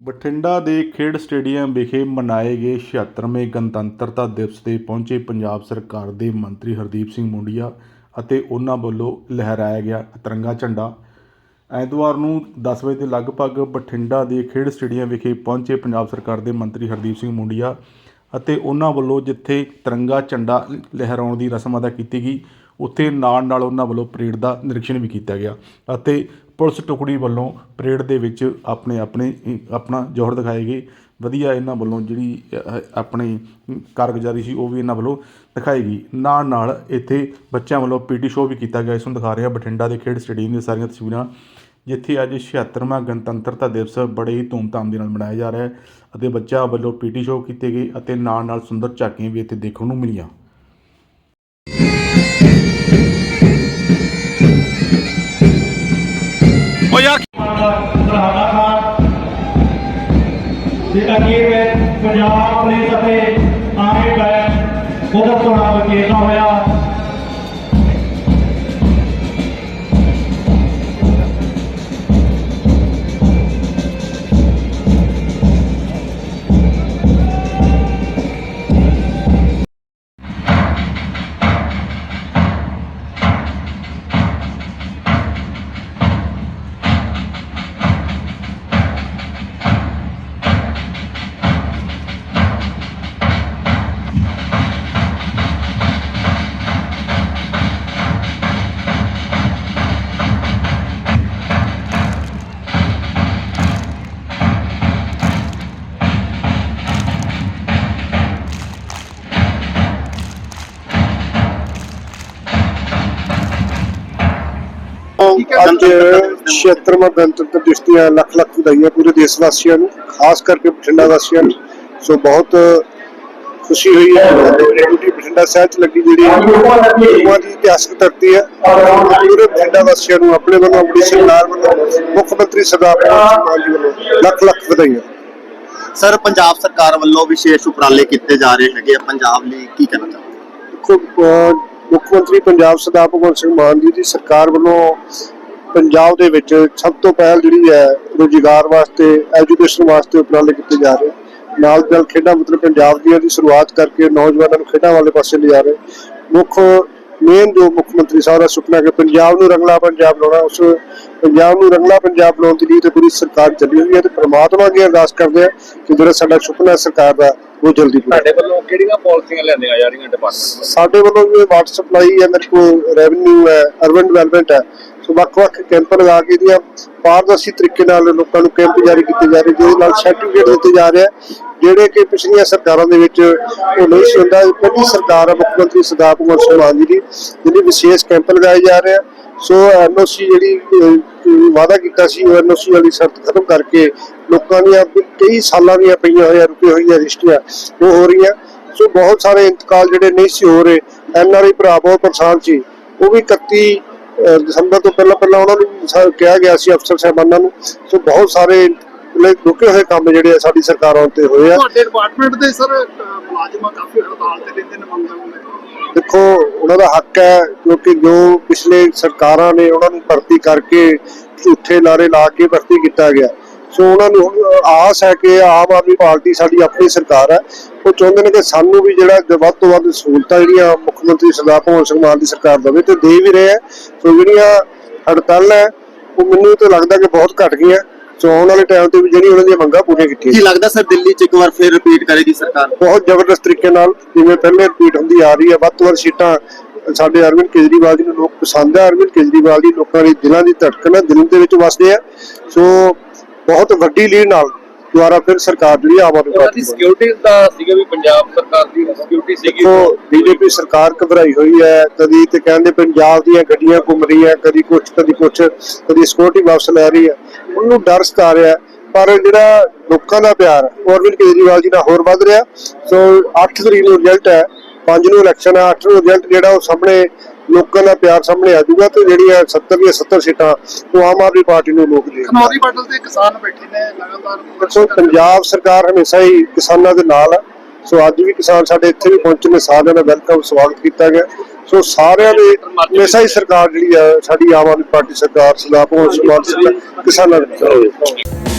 ਬਠਿੰਡਾ ਦੇ ਖੇਡ ਸਟੇਡੀਅਮ ਵਿਖੇ ਮਨਾਏ ਗਏ 76ਵੇਂ ਗਣਤੰਤਰਤਾ ਦਿਵਸ ਤੇ ਪਹੁੰਚੇ ਪੰਜਾਬ ਸਰਕਾਰ ਦੇ ਮੰਤਰੀ ਹਰਦੀਪ ਸਿੰਘ ਮੁੰਡੀਆ ਅਤੇ ਉਹਨਾਂ ਵੱਲੋਂ ਲਹਿਰਾਇਆ ਗਿਆ ਤਿਰੰਗਾ ਝੰਡਾ। ਐਤਵਾਰ ਨੂੰ 10 ਵਜੇ ਦੇ ਲਗਭਗ ਬਠਿੰਡਾ ਦੇ ਖੇਡ ਸਟੇਡੀਅਮ ਵਿਖੇ ਪਹੁੰਚੇ ਪੰਜਾਬ ਸਰਕਾਰ ਦੇ ਮੰਤਰੀ ਹਰਦੀਪ ਸਿੰਘ ਮੁੰਡੀਆ ਅਤੇ ਉਹਨਾਂ ਵੱਲੋਂ ਜਿੱਥੇ ਤਿਰੰਗਾ ਝੰਡਾ ਲਹਿਰਾਉਣ ਦੀ ਰਸਮ ਅਦਾ ਕੀਤੀ ਗਈ, ਉੱਥੇ ਨਾਲ ਨਾਲ ਉਹਨਾਂ ਵੱਲੋਂ ਪਰੇਡ ਦਾ ਨਿਰੀਖਣ ਵੀ ਕੀਤਾ ਗਿਆ ਅਤੇ ਪੁਲਿਸ ਟੁਕੜੀ ਵੱਲੋਂ ਪਰੇਡ ਦੇ ਵਿੱਚ ਆਪਣੇ ਆਪਣੇ ਆਪਣਾ ਜੋਹਰ ਦਿਖਾਏ ਗਏ। ਵਧੀਆ ਇਹਨਾਂ ਵੱਲੋਂ ਜਿਹੜੀ ਅ, ਆਪਣੀ ਕਾਰਗੁਜ਼ਾਰੀ ਸੀ ਉਹ ਵੀ ਇਹਨਾਂ ਵੱਲੋਂ ਦਿਖਾਈ ਗਈ। ਨਾਲ ਨਾਲ ਇੱਥੇ ਬੱਚਿਆਂ ਵੱਲੋਂ ਪੀਟੀ ਸ਼ੋਅ ਵੀ ਕੀਤਾ ਗਿਆ। ਇਸ ਨੂੰ ਦਿਖਾ ਰਿਹਾ ਬਠਿੰਡਾ ਦੇ ਖੇਡ ਸਟੇਡੀਅਮ ਦੀਆਂ ਸਾਰੀਆਂ ਤਸਵੀਰਾਂ ਜਿੱਥੇ ਅੱਜ 76ਵਾਂ ਗਣਤੰਤਰਤਾ ਦਿਵਸ ਬੜੇ ਹੀ ਧੂਮਧਾਮ ਦੇ ਨਾਲ ਮਨਾਇਆ ਜਾ ਰਿਹਾ ਹੈ ਅਤੇ ਬੱਚਿਆਂ ਵੱਲੋਂ ਪੀਟੀ ਸ਼ੋਅ ਕੀਤੇ ਗਏ ਅਤੇ ਨਾਲ ਨਾਲ ਸੁੰਦਰ ਝਾਕੀਆਂ ਵੀ ਇੱਥੇ ਦੇਖਣ ਨੂੰ ਮਿਲੀਆਂ। New York. 76ਵਾਂ ਗਣਤੰਤਰ ਦਿਵਸ ਦੀਆਂ ਲੱਖ ਲੱਖ ਵਧਾਈਆਂ ਪੂਰੇ ਦੇਸ਼ ਵਾਸੀਆਂ ਨੂੰ ਖਾਸ ਕਰਕੇ ਬਠਿੰਡਾ ਵਾਸੀਆਂ ਨੂੰ। ਸੋ ਬਹੁਤ ਖੁਸ਼ੀ ਹੋਈ ਹੈ। ਡਿਊਟੀ ਬਠਿੰਡਾ ਸ਼ਹਿਰ ਚ ਲੱਗੀ ਜਿਹੜੀ ਗੁਰੂਆਂ ਦੀ ਇਤਿਹਾਸਕ ਧਰਤੀ ਹੈ ਪੂਰੇ ਬਠਿੰਡਾ ਵਾਸੀਆਂ ਨੂੰ ਆਪਣੇ ਵੱਲੋਂ ਆਪਣੀ ਸਰਕਾਰ ਵੱਲੋਂ ਮੁੱਖ ਮੰਤਰੀ ਸਰਦਾਰ ਭਗਵੰਤ ਸਿੰਘ ਵੱਲੋਂ ਲੱਖ ਲੱਖ ਵਧਾਈਆਂ। ਸਰ ਪੰਜਾਬ ਸਰਕਾਰ ਵੱਲੋਂ ਵਿਸ਼ੇਸ਼ ਉਪਰਾਲੇ ਕੀਤੇ ਜਾ ਰਹੇ ਹੈਗੇ ਪੰਜਾਬ ਲਈ ਕੀ ਕਹਿਣਾ ਚਾਹੁੰਦੇ ਮੁੱਖ ਮੰਤਰੀ ਪੰਜਾਬ ਸਰਦਾਰ ਭਗਵੰਤ ਸਿੰਘ ਮਾਨ ਜੀ ਦੀ ਸਰਕਾਰ ਵੱਲੋਂ ਪੰਜਾਬ ਦੇ ਵਿੱਚ ਸਭ ਤੋਂ ਪਹਿਲ ਜਿਹੜੀ ਹੈ ਰੋਜ਼ਗਾਰ ਵਾਸਤੇ ਐਜੂਕੇਸ਼ਨ ਵਾਸਤੇ ਉਪਰਾਲੇ ਕੀਤੇ ਜਾ ਰਹੇ ਨਾਲ ਨਾਲ ਖੇਡਾਂ ਮਤਲਬ ਪੰਜਾਬ ਦੀਆਂ ਦੀ ਸ਼ੁਰੂਆਤ ਕਰਕੇ ਨੌਜਵਾਨਾਂ ਨੂੰ ਖੇਡਾਂ ਵਾਲੇ ਪਾਸੇ ਲਿਜਾ ਰਹੇ ਮੁੱਖ ਮੇਨ ਜੋ ਮੁੱਖ ਮੰਤਰੀ ਸਾਹਿਬ ਦਾ ਸੁਪਨਾ ਕਿ ਪੰਜਾਬ ਨੂੰ ਰੰਗਲਾ ਪੰਜਾਬ ਬਣਾਉਣਾ ਉਸ ਪੰਜਾਬ ਨੂੰ ਰੰਗਲਾ ਪੰਜਾਬ ਬਣਾਉਣ ਦੇ ਲਈ ਤੇ ਪੂਰੀ ਸਰਕਾਰ ਚੱਲੀ ਹੋਈ ਹੈ ਤੇ ਪ੍ਰਮਾਤਮਾ ਅੱਗੇ ਅਰਦਾਸ ਕਰਦੇ ਆ ਕਿ ਜਿਹੜਾ ਸਾਡਾ ਸੁਪਨਾ ਸਰਕਾਰ ਦਾ ਉਹ ਜਲਦੀ ਪੂਰਾ ਤੁਹਾਡੇ ਵੱਲੋਂ ਕਿਹੜੀਆਂ ਪਾਲਿਸੀਆਂ ਲੈਂਦੀਆਂ ਜਾ ਰਹੀਆਂ ਡਿਪਾਰਟਮੈਂਟ ਸਾਡੇ ਵੱਲੋਂ ਵੀ ਵਾਟਰ ਸਪਲਾਈ ਹੈ ਮੇਰੇ ਕੋਲ ਰੈਵਨਿਊ ਹੈ ਅਰਬਨ ਡਿਵੈਲਪਮੈਂਟ ਹੈ। ਸੋ ਵੱਖ-ਵੱਖ ਕੈਂਪ ਲਗਾ ਕੇ ਇਹਦੀਆਂ ਪਾਰਦਰਸ਼ੀ ਤਰੀਕੇ ਨਾਲ ਲੋਕਾਂ ਨੂੰ ਕੈਂਪ ਜਾਰੀ ਕੀਤੇ ਜਾ ਰਹੇ, ਜਿਹਦੇ ਨਾਲ ਸਰਟੀਫਿਕੇਟ ਦਿੱਤੇ ਜਾ ਰਹੇ ਜਿਹੜੇ ਕਿ ਪਿਛਲੀਆਂ ਸਰਕਾਰਾਂ ਦੇ ਵਿੱਚ ਉਹ ਨਹੀਂ ਸੀ ਹੁੰਦਾ। ਪਹਿਲੀ ਸਰਕਾਰ ਮੁੱਖ ਮੰਤਰੀ ਸਰਦਾਰ ਭਗਵੰਤ ਸਿੰਘ ਮਾਨ ਜੀ ਦੀ ਜਿਹਦੀ ਵਿਸ਼ੇਸ਼ ਕੈਂਪ ਲਗਾਏ ਜਾ ਰਹੇ ਆ। ਸੋ ਐਨਓਸੀ ਜਿਹੜੀ ਵਾਅਦਾ ਕੀਤਾ ਸੀ, ਉਹ ਐਨਓਸੀ ਵਾਲੀ ਸ਼ਰਤ ਖਤਮ ਕਰਕੇ ਲੋਕਾਂ ਦੀਆਂ ਕਈ ਸਾਲਾਂ ਦੀਆਂ ਪਈਆਂ ਹੋਈਆਂ ਰੁਕੇ ਹੋਈਆਂ ਰਜਿਸਟਰੀਆਂ ਉਹ ਹੋ ਰਹੀਆਂ। ਸੋ ਬਹੁਤ ਸਾਰੇ ਇੰਤਕਾਲ ਜਿਹੜੇ ਨਹੀਂ ਸੀ ਹੋ ਰਹੇ ਐਨਆਰਆਈ ਭਰਾ ਬਹੁਤ ਪਰੇਸ਼ਾਨ ਸੀ। ਉਹ ਵੀ 31 ਦਸੰਬਰ ਤੋਂ ਪਹਿਲਾਂ ਪਹਿਲਾਂ ਉਹਨਾਂ ਨੂੰ ਕਿਹਾ ਗਿਆ ਸੀ ਅਫਸਰ ਸਾਹਿਬਾਨਾਂ ਨੂੰ। ਸੋ ਬਹੁਤ ਸਾਰੇ ਰੁਕੇ ਹੋਏ ਕੰਮ ਜਿਹੜੇ ਆ ਸਾਡੀ ਸਰਕਾਰਾਂ ਉੱਤੇ ਹੋਏ ਆ। ਤੁਹਾਡੇ ਡਿਪਾਰਟਮੈਂਟ ਦੇ ਸਰ ਮੁਲਾਜ਼ਮਾਂ ਕਾਫੀ ਹੜਤਾਲ ਤੇ ਰਹਿੰਦੇ ਨੇ ਮੰਗਾਂ ਨੂੰ। ਦੇਖੋ ਉਹਨਾਂ ਦਾ ਹੱਕ ਹੈ ਕਿਉਂਕਿ ਜੋ ਪਿਛਲੇ ਸਰਕਾਰਾਂ ਨੇ ਉਹਨਾਂ ਨੂੰ ਭਰਤੀ ਕਰਕੇ ਝੂਠੇ ਲਾਰੇ ਲਾ ਕੇ ਭਰਤੀ ਕੀਤਾ ਗਿਆ। ਸੋ ਉਹਨਾਂ ਨੂੰ ਆਸ ਹੈ ਕਿ ਆਮ ਆਦਮੀ ਪਾਰਟੀ ਸਾਡੀ ਆਪਣੀ ਸਰਕਾਰ ਹੈ। ਉਹ ਚਾਹੁੰਦੇ ਨੇ ਕਿ ਸਾਨੂੰ ਵੀ ਜਿਹੜਾ ਵੱਧ ਤੋਂ ਵੱਧ ਸਹੂਲਤਾਂ ਜਿਹੜੀਆਂ ਮੁੱਖ ਮੰਤਰੀ ਸਰਦਾਰ ਭਗਵੰਤ ਸਿੰਘ ਮਾਨ ਦੀ ਸਰਕਾਰ ਦੇਵੇ ਤੇ ਦੇ ਵੀ ਰਹੇ ਹੈ। ਸੋ ਜਿਹੜੀਆਂ ਹੜਤਾਲਾਂ ਹੈ, ਉਹ ਮੈਨੂੰ ਤਾਂ ਲੱਗਦਾ ਕਿ ਬਹੁਤ ਘਟ ਗਈਆਂ। ਸੋ ਆਉਣ ਵਾਲੇ ਟਾਈਮ ਤੇ ਵੀ ਜਿਹੜੀ ਉਹਨਾਂ ਦੀਆਂ ਮੰਗਾਂ ਪੂਰੀਆਂ ਕੀਤੀਆਂ ਕੀ ਲੱਗਦਾ ਸਰ ਦਿੱਲੀ 'ਚ ਇੱਕ ਵਾਰ ਫਿਰ ਰਿਪੀਟ ਕਰੇਗੀ ਸਰਕਾਰ? ਬਹੁਤ ਜ਼ਬਰਦਸਤ ਤਰੀਕੇ ਨਾਲ ਜਿਵੇਂ ਪਹਿਲੇ ਰਿਪੀਟ ਹੁੰਦੀ ਆ ਰਹੀ ਹੈ ਵੱਧ ਤੋਂ ਵੱਧ ਸੀਟਾਂ ਸਾਡੇ ਅਰਵਿੰਦ ਕੇਜਰੀਵਾਲ ਜੀ ਨੂੰ ਲੋਕ ਪਸੰਦ ਹੈ। ਅਰਵਿੰਦ ਕੇਜਰੀਵਾਲ ਜੀ ਲੋਕਾਂ ਦੇ ਦਿਲਾਂ ਦੀ ਧੜਕਣ ਹੈ ਦਿਲ ਦੇ ਵਿੱਚ ਵਸਦੇ ਆ ਸੋ ਬਹੁਤ ਵੱਡੀ ਲੀਡ ਨਾਲ ਦੁਆਰਾ ਫਿਰ ਸਰਕਾਰ ਜਿਹੜੀ ਆਮ ਆਦਮੀ ਪਾਰਟੀ ਦੀ। ਸਿਕਿਉਰਿਟੀ ਦਾ ਸੀਗਾ ਵੀ ਪੰਜਾਬ ਸਰਕਾਰ ਦੀ ਸਿਕਿਉਰਿਟੀ ਸੀਗੀ ਦੇਖੋ ਬੀਜੇਪੀ ਸਰਕਾਰ ਘਬਰਾਈ ਹੋਈ ਹੈ ਕਦੀ ਤੇ ਕਹਿੰਦੇ ਪੰਜਾਬ ਦੀਆਂ ਗੱਡੀਆਂ ਘੁੰਮ ਰਹੀਆਂ ਕਦੀ ਕੁਛ ਕਦੀ ਕੁਛ ਕਦੀ ਸਿਕਿਉਰਿਟੀ ਵਾਪਸ ਲੈ ਰਹੀ ਹੈ ਉਹਨੂੰ ਡਰ ਸਤਾ ਰਿਹਾ। ਪਰ ਜਿਹੜਾ ਲੋਕਾਂ ਦਾ ਪਿਆਰ ਉਹ ਅਰਵਿੰਦ ਕੇਜਰੀਵਾਲ ਜੀ ਨਾਲ ਹੋਰ ਵੱਧ ਰਿਹਾ ਸੋ 8 ਤਰੀਕ ਨੂੰ ਰਿਜ਼ਲਟ ਹੈ 5 ਨੂੰ ਇਲੈਕਸ਼ਨ ਹੈ 8 ਨੂੰ ਰਿਜ਼ਲਟ ਜਿਹੜਾ ਉਹ ਸਾਹਮਣੇ ਲੋਕਾਂ ਦਾ ਪਿਆਰ ਸਾਹਮਣੇ ਆ ਜਾਊਗਾ ਤੇ ਜਿਹੜੀਆਂ 70 ਦੀਆਂ 70 ਸੀਟਾਂ ਉਹ ਆਮ ਆਦਮੀ ਪਾਰਟੀ ਨੂੰ ਲੋਕ ਦੇ ਖਨੌਰੀ ਬਾਰਡਰ ਤੇ ਕਿਸਾਨ ਬੈਠੇ ਨੇ ਲਗਾਤਾਰ ਦੇਖੋ ਪੰਜਾਬ ਸਰਕਾਰ ਹਮੇਸ਼ਾ ਹੀ ਕਿਸਾਨਾਂ ਦੇ ਨਾਲ ਹੈ ਸੋ ਅੱਜ ਵੀ ਕਿਸਾਨ ਸਾਡੇ ਇੱਥੇ ਵੀ ਪਹੁੰਚੇ ਨੇ ਸਾਰਿਆਂ ਦਾ ਵੈਲਕਮ ਸਵਾਗਤ ਕੀਤਾ ਗਿਆ। ਸੋ ਸਾਰਿਆਂ ਦੇ ਹਮੇਸ਼ਾ ਹੀ ਸਰਕਾਰ ਜਿਹੜੀ ਹੈ ਸਾਡੀ ਆਮ ਆਦਮੀ ਪਾਰਟੀ ਸਰਕਾਰ ਸਰਦਾਰ ਭਗਵੰਤ ਸਿੰਘ ਮਾਨ ਸਰਕਾਰ ਕਿਸਾਨਾਂ ਦੇ।